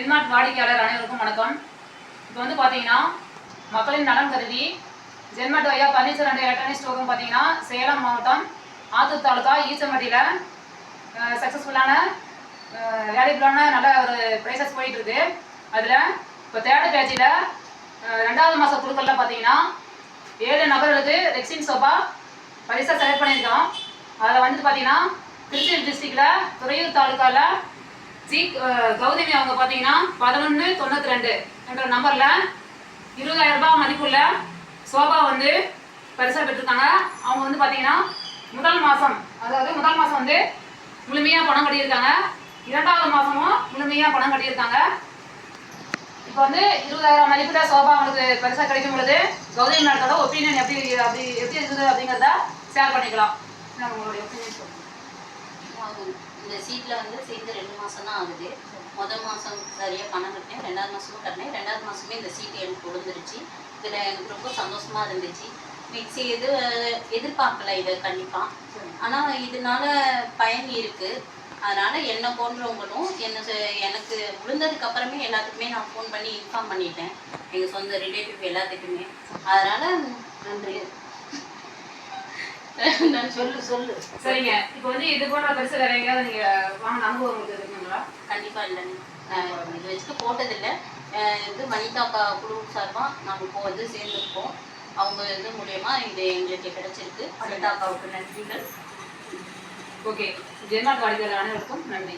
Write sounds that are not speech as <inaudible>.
Denmark வாடிக்கையாளர் அனைவருக்கும் வணக்கம். இப்போ வந்து பார்த்தீங்கன்னா மக்களின் நலன் கருதி ஜென்மார்ட் ஐயா பர்னிச்சர் அண்ட் எலக்ட்ரானிக் ஸ்டோரும் பார்த்தீங்கன்னா சேலம் மாவட்டம் ஆத்தூர் தாலுகா ஈச்சம்பட்டியில் சக்ஸஸ்ஃபுல்லான வேல்யூபிளான நல்ல ஒரு ப்ரைஸஸ் போயிட்டுருக்கு. அதில் இப்போ தேர்ட் பேஜில் ரெண்டாவது மாத குழுக்களில் பார்த்தீங்கன்னா ஏழு நபர்களுக்கு ரெக்ஸின் சோபா பரிசாக செலக்ட் பண்ணியிருக்கோம். அதில் வந்து பார்த்தீங்கன்னா திருச்சி டிஸ்ட்ரிக்டில் துறையூர் தாலுக்காவில் ஜி கௌதமி அவங்க பார்த்தீங்கன்னா பதினொன்று தொண்ணூற்றி ரெண்டு என்ற நம்பரில் இருபதாயிரம் ரூபாய் மதிப்புள்ள சோபா வந்து பரிசாக பெற்றிருக்காங்க. அவங்க வந்து பார்த்தீங்கன்னா முதல் மாதம் அதாவது முதல் மாதம் வந்து முழுமையாக பணம் கட்டியிருக்காங்க. இரண்டாவது மாதமும் முழுமையாக பணம் கட்டியிருக்காங்க. இப்போ வந்து இருபதாயிரம் மதிப்புள்ள சோபா அவங்களுக்கு பரிசாக கிடைக்கும் பொழுது கௌதமி மேடத்தோட ஒப்பீனியன் எப்படி அப்படி எப்படி இருக்குது அப்படிங்கிறத ஷேர் பண்ணிக்கலாம். நான் உங்களுடைய ஒப்பீனியன் சொல்லுங்கள் ஆகும். இந்த சீட்டில் வந்து சேர்ந்து ரெண்டு மாதம் தான் ஆகுது. முதல் மாதம் சரியாக பணம் கட்டினேன் ரெண்டாவது மாதமும் கட்டினேன் ரெண்டாவது மாதமே இந்த சீட்டு எனக்கு கொடுத்துருச்சு. இதில் எனக்கு ரொம்ப சந்தோஷமாக இருந்துச்சு. மிக்ஸி எது எதிர்பார்க்கல இதை கண்டிப்பாக ஆனால் இதனால பயன் இருக்குது அதனால் என்னை போன்றவங்களும் என்ன எனக்கு விழுந்ததுக்கு அப்புறமே எல்லாத்துக்குமே நான் ஃபோன் பண்ணி இன்ஃபார்ம் பண்ணிட்டேன். எங்கள் சொந்த ரிலேட்டிவ் எல்லாத்துக்குமே. அதனால் <laughs> சொல்லு சொல்லு. சரிங்க. இப்போ வந்து இது போன்ற பரிசு வேற எங்கேயாவது நீங்க வாங்கின அனுபவம் உங்களுக்கு இருக்குங்களா? கண்டிப்பா இல்லைங்க இது வச்சுட்டு போட்டதில்லை. இது பா குழு சார்பாக நாங்கள் இப்போ வந்து சேர்ந்துருக்கோம். அவங்க இது மூலயமா இது எங்களுக்கு கிடைச்சிருக்கு. வனிதா அக்காவுக்கு நன்றிகள். ஓகே. ஜெர்மாட் வாடிக்கையாளர் அனைவருக்கும் நன்றி.